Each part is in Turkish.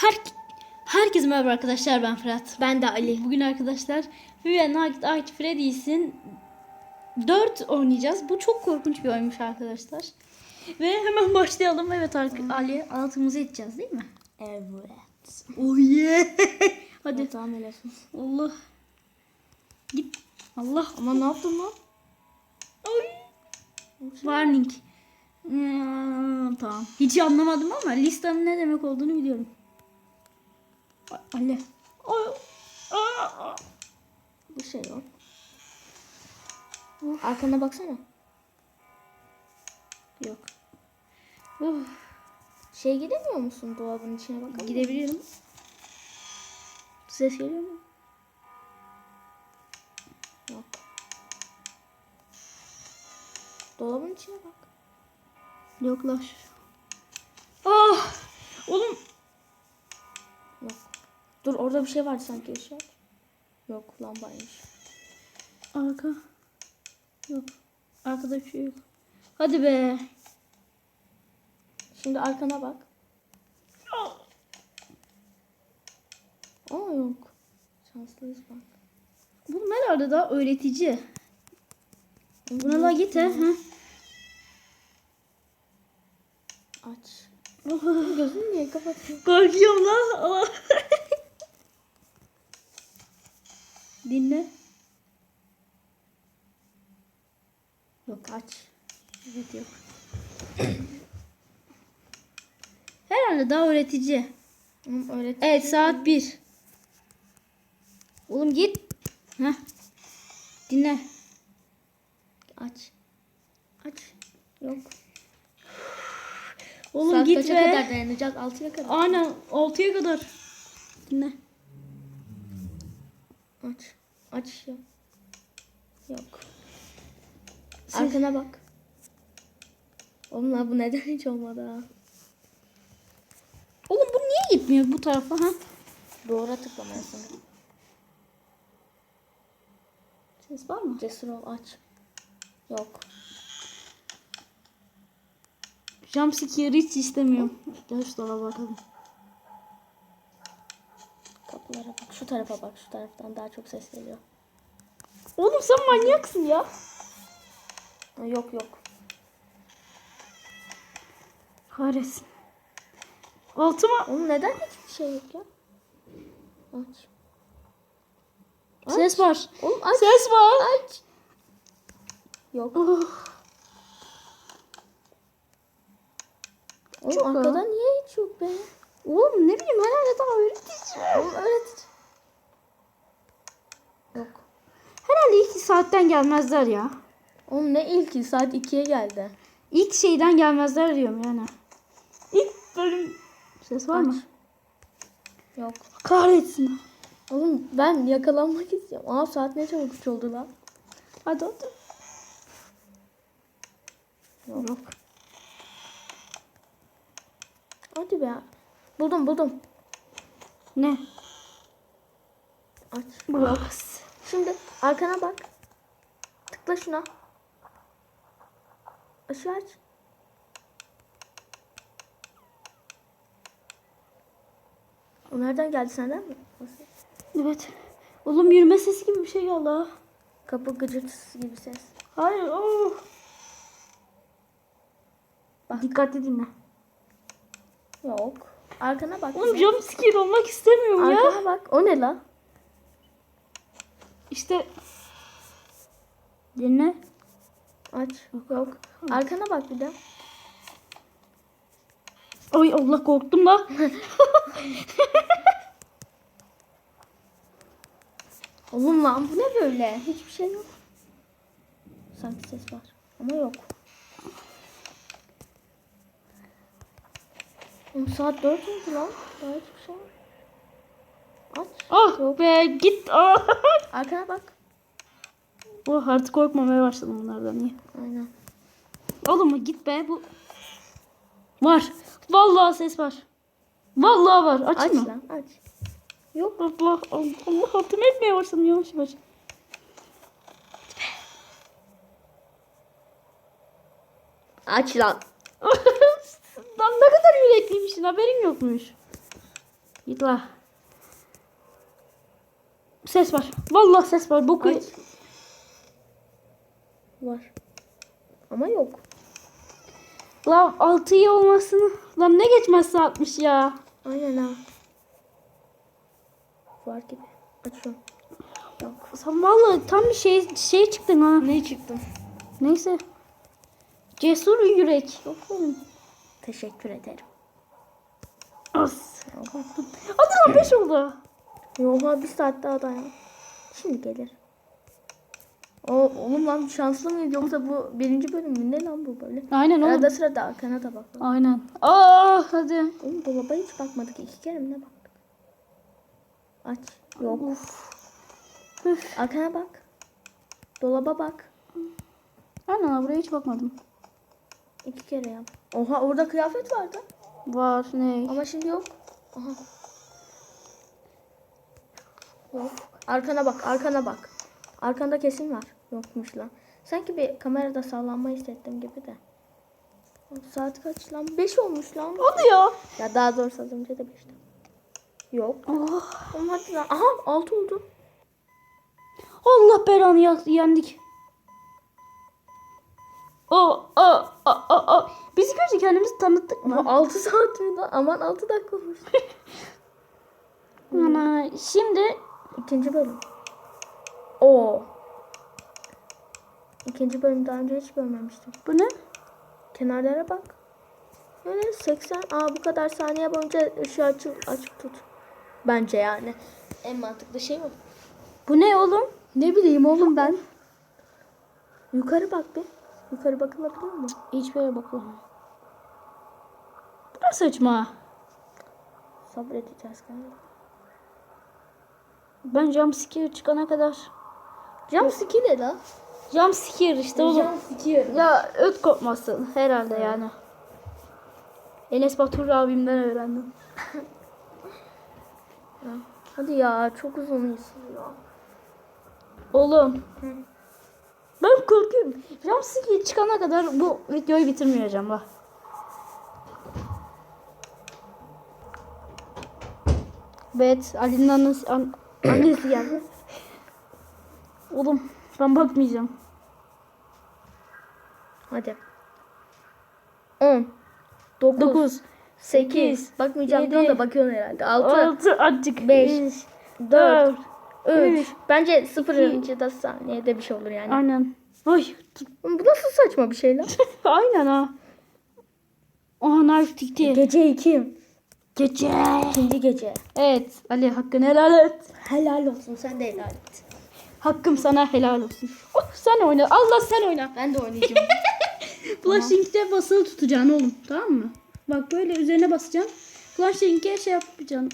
Her Herkese merhaba arkadaşlar ben Fırat. Ben de Ali. Bugün arkadaşlar Vivian Night at Freddy's'in 4 oynayacağız. Bu çok korkunç bir oyunmuş arkadaşlar. Ve hemen başlayalım. Evet ar- Ali altımızı edeceğiz değil mi? Evet. Oh yeah. Hadi. Tamam. Allah. Git. Allah. Ama ne yaptın lan? Ay. Warning. Hmm, tamam. Hiç anlamadım ama listenin ne demek olduğunu biliyorum. A- Ali. Ay. Bir şey yok. Arkana baksana. Yok. Oh, Şey gidemiyor musun dolabın içine bakalım? gidebilirim. Ses geliyor mu? Yok. Dolabın içine bak. Yoklaş. Ah! Oğlum. Dur orada bir şey vardı sanki ışık. Yok lambaymış. arka. Yok. Arkada bir şey yok. Hadi be. Şimdi arkana bak. Aa yok. Şanslıyız bak. Bu herhalde daha öğretici. Buna da git he. he. Aç. Oh, Gözünü niye kapatıyorsun? Korkuyorum lan. Dinle. Yok aç. Evet yok. Herhalde daha öğretici. Oğlum öğret. Evet saat 1. Oğlum git. Heh. Dinle. Aç. Aç. Yok. Oğlum Saat git kaça be. kadar dayanacak? 6'ya kadar. Aynen 6'ya kadar. Dinle. Aç. Aç yok. Yok. Siz- Arkana bak. Oğlum bu neden hiç olmadı ha? Oğlum bu niye gitmiyor bu tarafa ha? Doğru tıklamayasın. Ses var mı? Cesur ol aç. Yok. Jumpscare hiç istemiyorum. Gel şu bakalım. Kapılara bak. Şu tarafa bak. Şu taraftan daha çok ses geliyor. Oğlum sen manyaksın ya. Ha, yok yok. Kahretsin. Altıma Oğlum neden hiçbir şey yok ya? Aç. Aç. ses var. Oğlum aç. Ses var. Aç. Yok. Oh. Oğlum arkada niye hiç yok be? Oğlum ne bileyim herhalde daha öğretici. Oğlum öğret. Yok. Herhalde iki saatten gelmezler ya. Oğlum ne ilki saat 2'ye geldi. İlk şeyden gelmezler diyorum yani. İlk bölüm. Ses var mı? Yok. Kahretsin. Oğlum ben yakalanmak istiyorum. Aa saat ne çabuk üç oldu lan. Hadi hadi. Yok. Hadi be. Buldum buldum. Ne? Aç. Burası. Şimdi arkana bak. Tıkla şuna. Işığı aç. O nereden geldi senden mi? Evet. Oğlum yürüme sesi gibi bir şey geldi ha. Kapı gıcırtısı gibi ses. Hayır. Oh. Bak. Dikkatli dinle. Yok. Arkana bak. Oğlum bize. jumpscare olmak istemiyorum ya. Arkana bak. O ne la? İşte. Dinle. Aç. Yok. Arkana bak bir de. Ay Allah korktum da. Oğlum lan bu ne böyle? Hiçbir şey yok. Sanki ses var. Ama yok. Oğlum saat 4 oldu lan. Daha hiçbir şey yok. Aç. ah be git. Ah. Arkana bak. oh, artık korkmamaya başladım bunlardan. Niye? Aynen. Oğlum git be bu. Var. Vallahi ses var. Vallahi var. Aç Açayım mı? lan aç. Yok Allah Allah, Allah altına etmeye başladım yavaş yavaş. Aç lan. Yürekliymişsin haberin yokmuş. Git la. Ses var. Vallahi ses var. Boku. Aç. Var. Ama yok. Lan 6'yı olmasını. Lan ne geçmezse 60 ya. Aynen ha. Var gibi. Açıyorum. Yok. Sen vallahi tam bir şey şey çıktın ha. Ne çıktı? Neyse. Cesur yürek. Yok oğlum. Teşekkür ederim. As. Korktum. Hadi lan 5 oldu. Oha bir saat daha dayan. Şimdi gelir. O, oğlum lan şanslı mıyız yoksa bu birinci bölüm mü? Ne lan bu böyle? Aynen oğlum. Arada sırada arkana da bak. Aynen. Aa hadi. Oğlum dolaba hiç bakmadık. iki kere mi ne baktık? Aç. Yok. Arkana bak. Dolaba bak. Aynen buraya hiç bakmadım. İki kere yap. Oha orada kıyafet vardı. Var ne? Ama şimdi yok. Aha. Yok. Arkana bak, arkana bak. Arkanda kesin var. Yokmuş lan. Sanki bir kamerada sallanma hissettim gibi de. Saat kaç lan? 5 olmuş lan. Hadi ya. Ya daha doğrusu az önce de 5'ti. Yok. Oh. Oğlum hadi lan. Aha 6 oldu. Allah belanı yendik. O o o o o. Biz önce kendimizi tanıttık mı? Ama 6 saat mi lan? Aman 6 dakika olmuş. Ana şimdi İkinci bölüm. Oo. İkinci bölüm daha önce hiç görmemiştim. bu ne? Kenarlara bak. Böyle 80. Aa bu kadar saniye boyunca ışığı açık, açık tut. Bence yani. En mantıklı şey o. Bu ne oğlum? Ne bileyim oğlum ben. Yukarı bak bir. Yukarı bakılabiliyor mu? Hiçbir yere bakalım. Bu da saçma. Sabredeceğiz galiba. Ben jumpscare çıkana kadar. Jump skill ne lan? Jumpscare işte oğlum. skill. Ya öt kopmasın herhalde yani. Enes Batur abimden öğrendim. Hadi ya çok uzun ya. Oğlum. Ben korkuyorum. Jumpscare çıkana kadar bu videoyu bitirmeyeceğim bak. Evet, Ali'nin annesi, an, annesi geldi. Oğlum ben bakmayacağım. Hadi. 10 9 9, 8 Bakmayacağım yedi, diyorsun da bakıyorsun herhalde. 6 6, azıcık. beş, 4, 3 üç, Bence 0. da saniyede bir şey olur yani. Aynen. Ay, Bu nasıl saçma bir şey lan? aynen ha. Aha Narf tikti. gece 2. Gece. İkinci gece. Evet Ali hakkını helal et. Helal olsun sen de helal et. Hakkım sana helal olsun. Oh, sen oyna. Allah sen oyna. Ben de oynayacağım. Flashing'de basılı tutacaksın oğlum. Tamam mı? Bak böyle üzerine basacaksın. Flashing'e şey yapacaksın.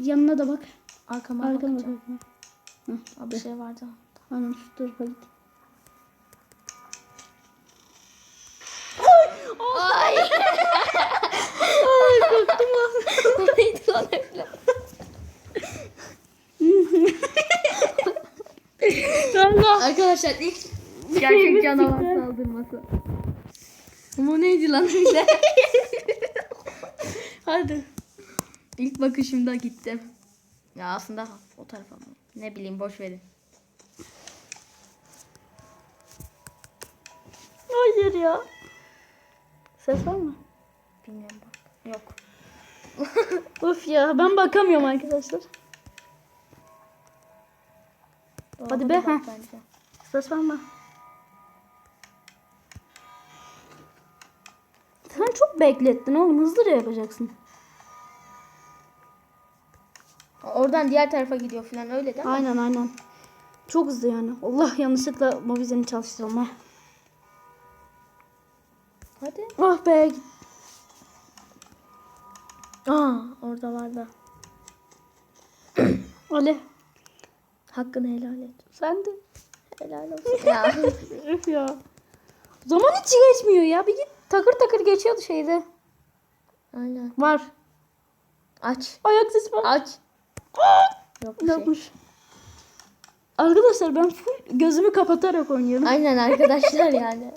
Yanına da bak. Arkama Arkana bak. bakacağım. Aa, bir şey vardı. Aynen şu tarafa git. Ay. Ay korktum lan. Neydi lan öyle? Allah. Arkadaşlar ilk gerçek canavar saldırması. Ama neydi lan öyle? Hadi. İlk bakışımda gittim. Ya aslında o tarafa mı? Ne bileyim boş verin. Hayır ya. Ses var mı? Bilmiyorum bak. Yok. Of ya ben bakamıyorum arkadaşlar. Dolaba Hadi be, bak ha. bence. Ses var mı? Sen çok beklettin oğlum. Hızlı da yapacaksın. Oradan diğer tarafa gidiyor falan öyle değil mi? Aynen aynen. Çok hızlı yani. Allah yanlışlıkla mobizeni çalıştıralım ha. Hadi. Oh be. Aa orada vardı. Ali. Hakkını helal et. Sen de. Helal olsun. ya. Üf ya. Zaman hiç geçmiyor ya. Bir git takır takır geçiyordu şeyde. Aynen. Var. Aç. Ayak sesi var. Aç. Yok bir şey. Arkadaşlar ben full gözümü kapatarak oynuyorum. Aynen arkadaşlar yani.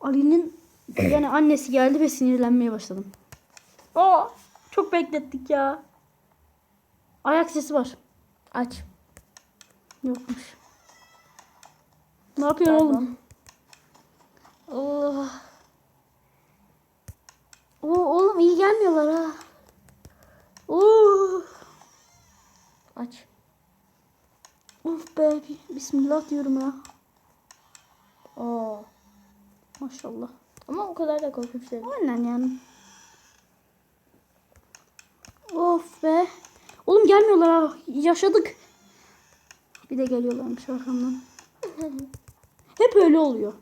Ali'nin yani annesi geldi ve sinirlenmeye başladım. Aa, çok beklettik ya. Ayak sesi var. Aç. Yokmuş. Ne yapıyorsun oğlum? Oh. Oo, oğlum iyi gelmiyorlar ha. Oo. Aç. Of be. Bismillah diyorum ya. Oo. Maşallah. Ama o kadar da korkunç değil. Aynen yani. Of be. Oğlum gelmiyorlar ha. Yaşadık. Bir de geliyorlarmış arkamdan. Hep öyle oluyor.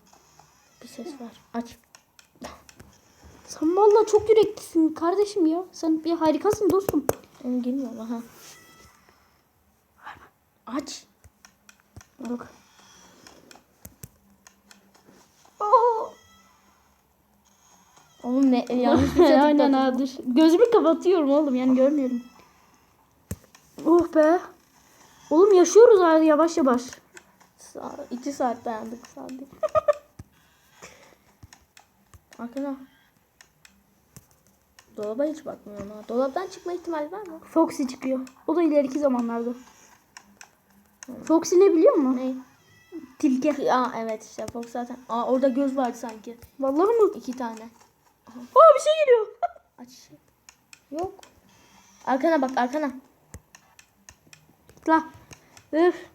Bir ses var. Aç. Sen vallahi çok yüreklisin kardeşim ya. Sen bir harikasın dostum. Onu girmiyor mu? Ha. Aç. Bak. Oo. Oğlum ne yanlış bir şey Aynen dur. Gözümü kapatıyorum oğlum yani görmüyorum. Oh be. Oğlum yaşıyoruz ha yavaş yavaş. Sa- İki saat dayandık sadece. Arkana. Dolaba hiç bakmıyorum ha. Dolaptan çıkma ihtimali var mı? Foxy çıkıyor. O da ileriki zamanlarda. Foxy ne biliyor musun? Ne? Tilki. Aa evet işte Fox zaten. Aa orada göz vardı sanki. Vallahi mı? İki tane. Aa bir şey geliyor. Aç. Yok. Arkana bak arkana. La. Öf.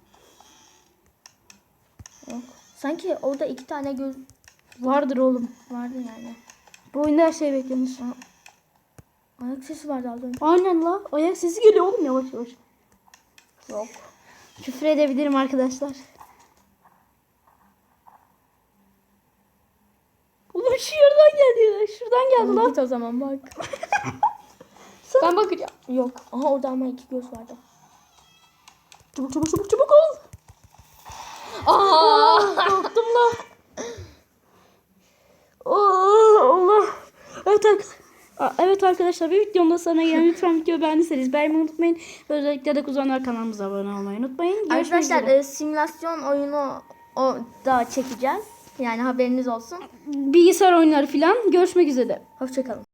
Yok. Sanki orada iki tane göz Vardır oğlum. vardı yani. Bu oyunda her şey beklenir. Ayak sesi vardı az önce. Aynen la. Ayak sesi geliyor oğlum yavaş yavaş. Yok. Küfür edebilirim arkadaşlar. Oğlum şuradan geldi. Şuradan geldi lan. Git o zaman bak. Sen- ben bakacağım. Yok. Aha orada ama iki göz vardı. Çabuk çabuk çabuk çabuk ol. Aa, korktum la. Allah. Evet, evet arkadaşlar bir videonun da sana gelen lütfen videoyu beğendiyseniz beğenmeyi unutmayın. Özellikle de kuzenler kanalımıza abone olmayı unutmayın. Görüşmek Arkadaşlar üzere. e, simülasyon oyunu o da çekeceğiz. Yani haberiniz olsun. Bilgisayar oyunları falan görüşmek üzere. Hoşçakalın.